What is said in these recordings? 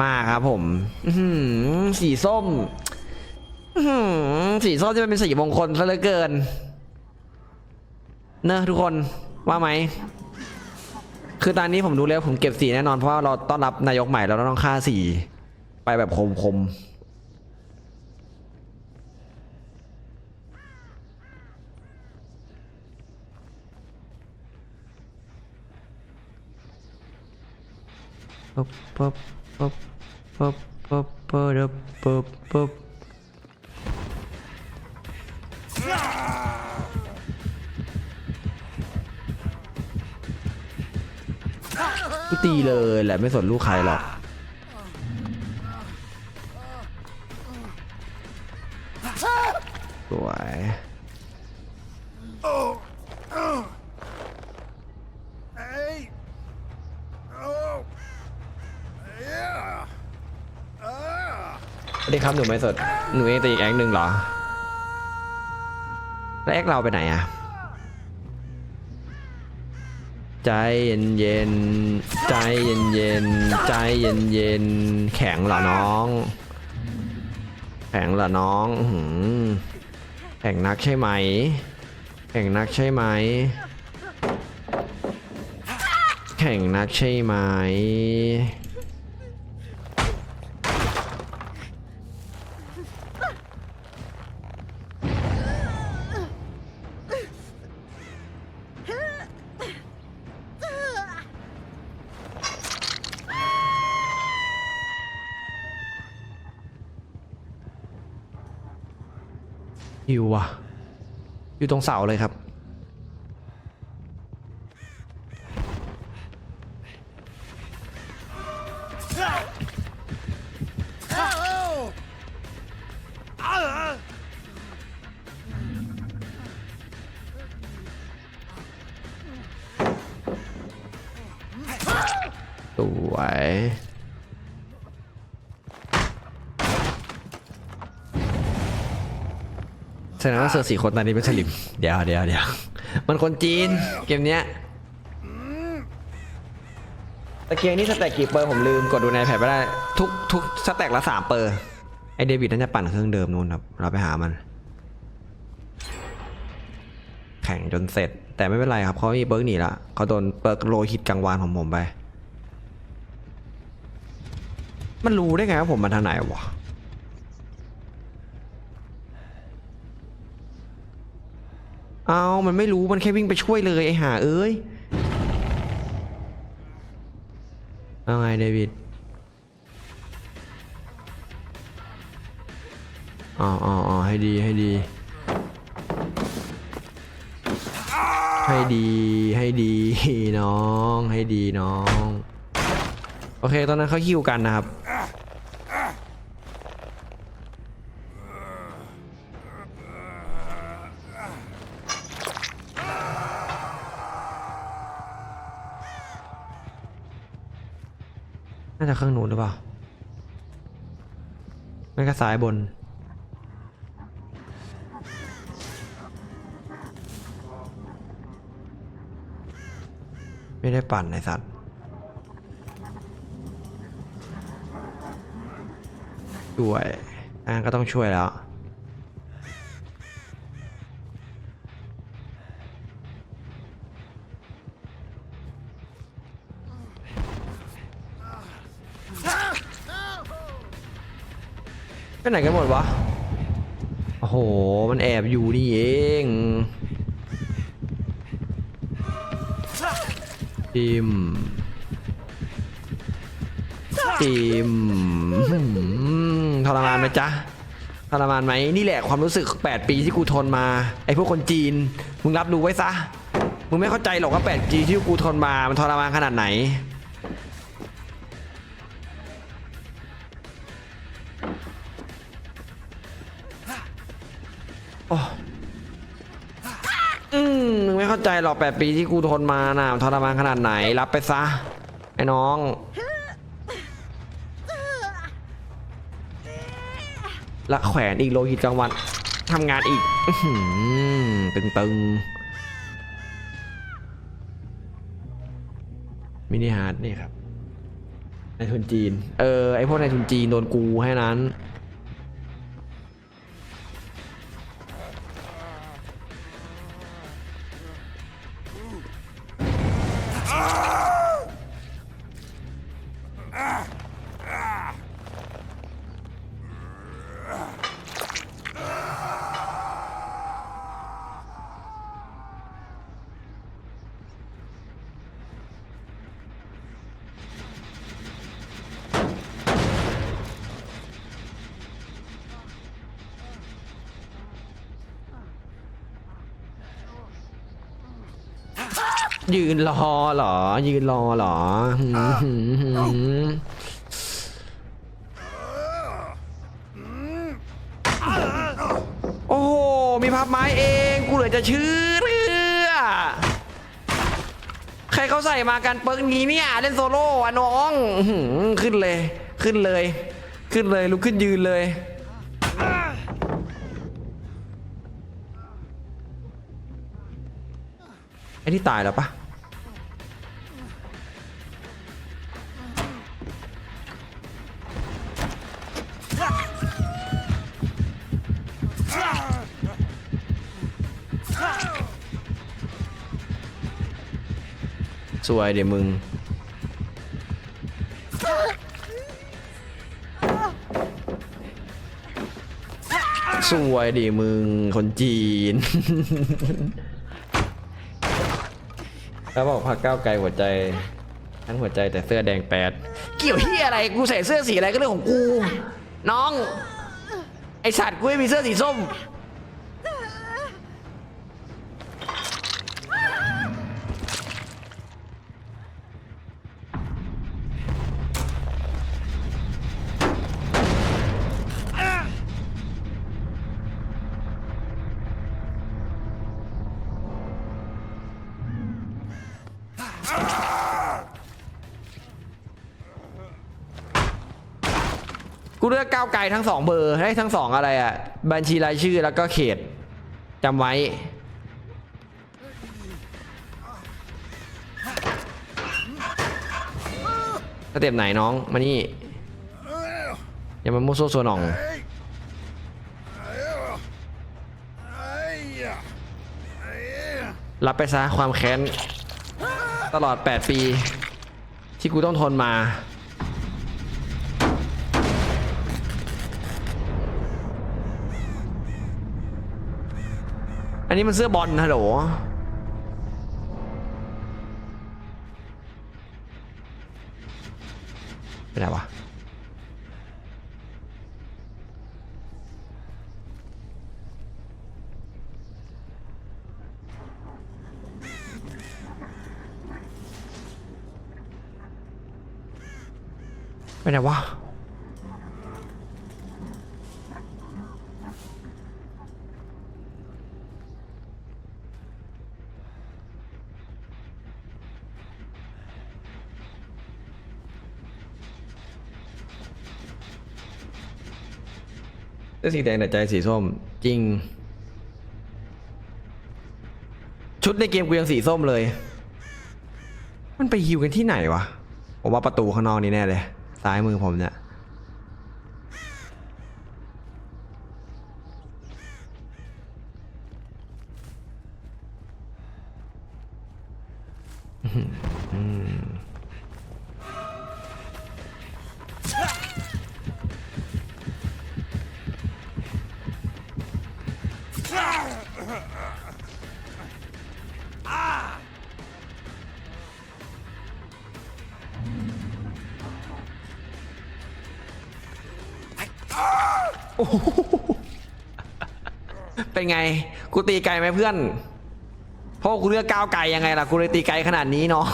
มาครับผม อื้อหือสีส้ม อื้อหือสีส้มจะเป็นสีมงคลซะเหลือเกิน เนอะทุกคนว่าไหม คือตอนนี้ผมดูแล้วผมเก็บสีแน่นอนเพราะว่าเราต้อนรับนายกใหม่แล้วเราต้องฆ่าสี ไปแบบคมๆปุ๊บปุ๊บปุ๊บ ปุ๊บปุ๊บปุ๊บปุ๊บปุ๊บกูตีเลยแหละไม่สนลูกใครหรอกสวย Hey! Oh! Yeah! Ah! สวัส ดีครับหนูไม่สด หนูเองแต่อีกแอคหนึ่งเหรอ แล้วแอคเราไปไหนอะใจเย็นเย็นๆใจเย็นเย็นๆใจเย็นเย็นๆแข็งเหรอน้อง แข็งเหรอน้องหือแข็งนักใช่ไหม แข็งนักใช่ไหม แข็งนักใช่ไหม อยู่ว่ะ อยู่ตรงเสาเลยครับ Oh! Ah! สวย ดงว่าเสือสี่คนตอนนี้เป็นสลิม เดี๋ยวเดี๋ยวเดี๋ยวมันคนจีนเกมเนี้ยตะเกียงนี่สแต็กกี่เปอร์ผมลืมกดดูในแผนไม่ได้ทุกทุกสแต็กละสามเปอร์ไอเดวิดน่าจะปั่นเครื่องเดิมนู่นครับ เราไปหามัน แข่งจนเสร็จ แต่ไม่เป็นไรครับเขามีเบิร์กหนีละเขาโดนเบิร์กโลหิตกลางวานของผมไป มันรู้ได้ไงว่าผมมาทางไหนวะ เอามันไม่รู้ มันแค่วิ่งไปช่วยเลยไอ้ห่าเอ้ย เอาไงเดวิดอ๋ออ๋ออ๋อให้ดี ให้ดี ให้ดี ให้ดีน้อง ให้ดีน้อง โอเค ตอนนั้นเขาคิวกันนะครับาจะเครื่องนู้นหรือเปล่า ไม่ก็สายบน ไม่ได้ปั่นไอสัตว์ช่วยอ่าก็ต้องช่วยแล้ว ไปไหนกันหมดวะ โอ้โห มันแอบอยู่นี่เอง จิม จิมหืมทรมานไหมจ๊ะทรมานไหมนี่แหละความรู้สึก 8 ปีที่กูทนมา ไอ้พวกคนจีน มึงรับรู้ไว้ซะ มึงไม่เข้าใจหรอกว่า8ปีที่กูทนมา มันทรมานขนาดไหนาใจหรอกแปดปีที่กูทนมาน่ะทรมานขนาดไหน รับไปซะ ไอ้น้องและแขวนอีกโลหิตกลางวันทำงานอีกอื้อหือตึงๆมินิฮาร์ดนี่ครับนทุนจีน เออ ไอพวกนทุนจีนโดนกูให้นั้น Ah! ยืนรอเหรอ ยืนรอเหรอหืมหืมหืมโอ้โห มีพับไม้เอง กูเหลือจะเชื่อเรือใครเขาใส่มากันเปิร์กนี้เนี่ย เล่นโซโล่อะน้องหือขึ้นเลย ขึ้นเลย ขึ้นเลยลุกขึ้นยืนเลย ไอ้ที่ตายแล้วปะสวยเดี๋ยวมึง สวยดิมึงคนจีน แล้วบอกพักก้าวไกลหัวใจ ทั้งหัวใจแต่เสื้อแดงแปดเกี่ยวที่อะไรกูใส่เสื้อสีอะไรก็เรื่องของกู น้อง ไอสัตว์กูไม่มีเสื้อสีส้ม กูเลือกก้าวไกลทั้งสองเบอร์ให้ทั้งสองอะไรอะ บัญชีรายชื่อแล้วก็เขตจำไว้ สเต็ปไหนน้อง มานี่ อย่ามามุโซโซนองรับไปซะความแค้น ตลอด 8 ปี ที่กูต้องทนมา นนี้มันเสื้อบอลฮัลโหลเป็นไรวะเป็นไรวะ สื้อสีแดงแต่ใจสีส้ม จริง ชุดในเกมกูยังสีส้มเลย มันไปฮิวกันที่ไหนวะ ผมว่าประตูข้างนอกนี่แน่เลย ซ้ายมือผมเนี่ย เป็นไง กูตีไกลไหมเพื่อน เพราะว่ากูเลือกก้าวไกลยังไงล่ะ กูเลยตีไกลขนาดนี้น้อง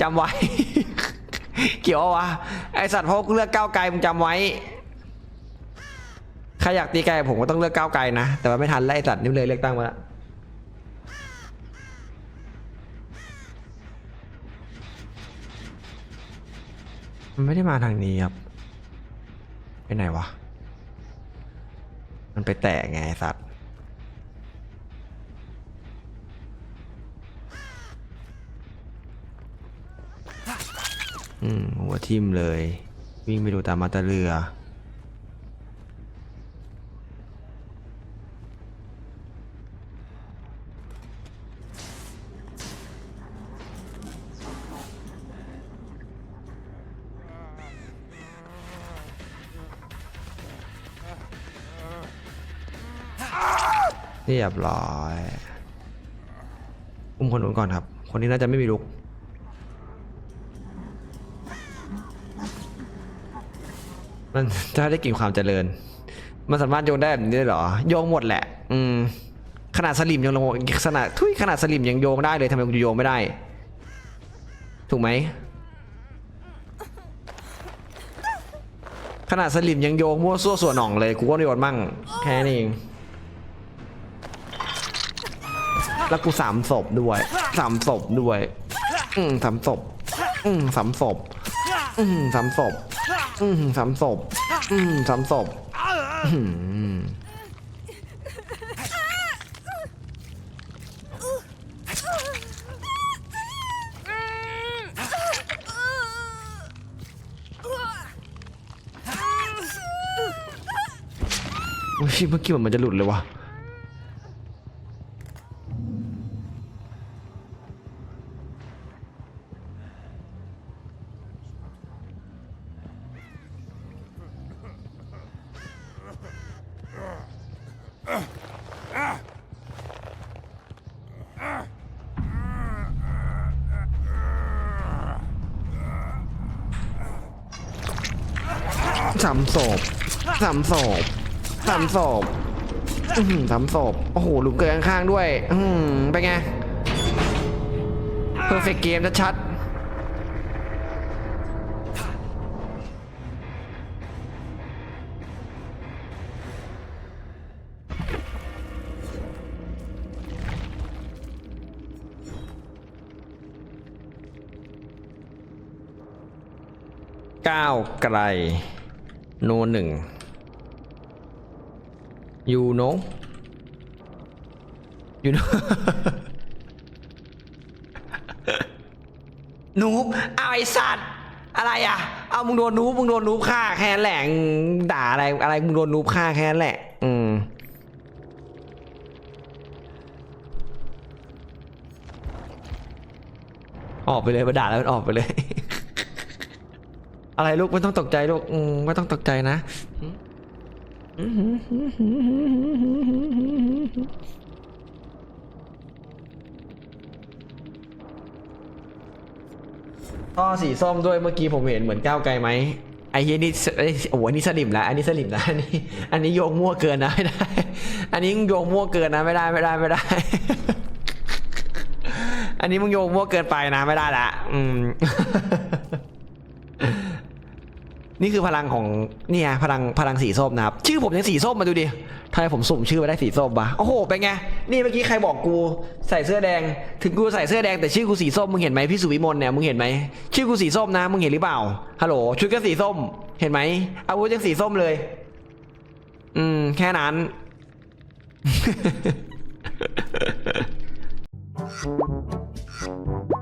จำไว้ เกี่ยววะ ไอสัตว์เพราะว่ากูเลือกก้าวไกลมึงจำไว้ รอยากตีไกลผมก็ต้องเลือกก้าวไกลนะ แต่ว่าไม่ทันไล่สัตว์นี่เลยเลือกตั้งมาละมันไม่ได้มาทางนี้ครับ ไปไหนวะ มันไปแตะไงไสัตว์ อืมหัวทิ่มเลย วิ่งไปดูตามมาตาเรือ เรียบร้อยอุ้มคนนู้นก่อนครับ คนนี้น่าจะไม่มีลุกมันถ้าได้กินความเจริญ มันสามารถโยงได้แบบนี้ได้หรอ โยงหมดแหละ อืม ขนาดสลิมยังลงขนาดทุยขนาดสลิมยังโยงได้เลยทำไมกูโยงไม่ได้ ถูกไหม ขนาดสลิมยังโยงมั่วซั่วส่วนหน่องเลย กูก็โยนมั่ง แค่นี้เอง แล้วกูสามศพด้วยสามศพด้วย อืมสามศพอืมสามศพอืมสามศพอืมสามศพอืมสามศพอืมโอ้ยเมื่อกี้เหมือนมันจะหลุดเลยวะ สามศพสามศพสามศพสามศพโอ้โหหลุมเกินข้างๆด้วย อืมเป็นไงเพอร์เฟกเกมชัดก้าวไกล โนหนึ่ง you know you know นูบเอาไอสัตว์ อะไรอะ เอามึงโดนนูบมึงโดนนูบฆ่าแค่นั้นแหละมึงด่าอะไรอะไรมึงโดนนูบฆ่าแค่นั้นแหละ อืมออกไปเลยมาด่าแล้วมันออกไปเลย อะไรลูกไม่ต้องตกใจลูกอืมไม่ต้องตกใจนะก็สีส้มด้วยเมื่อกี้ผมเห็นเหมือนก้าวไกลไหมไอ้เหี้ยนี่ไอ้โอ้โหอันนี้สลิมแล้วอันนี้สลิมแล้วอันนี้ อันนี้โยงมั่วเกินนะไม่ได้ อันนี้มึงโยงมั่วเกินนะไม่ได้ไม่ได้ไม่ได้ อันนี้มึงโยงมั่วเกินไปนะไม่ได้ละอืม นี่คือพลังของเนี่ยพลังพลังสีส้มนะครับ ชื่อผมยังสีส้มมาดูดิทำไมผมสุ่มชื่อมาได้สีส้มวะโอ้โหเป็นไงนี่เมื่อกี้ใครบอกกูใส่เสื้อแดง ถึงกูใส่เสื้อแดงแต่ชื่อกูสีส้มมึงเห็นไหมพี่สุวิมลเนี่ยมึงเห็นไหมชื่อกูสีส้มนะมึงเห็นหรือเปล่าฮัลโหลชุดก็สีส้ม เห็นไหมอาวุธยังสีส้มเลย อืมแค่นั้น Thank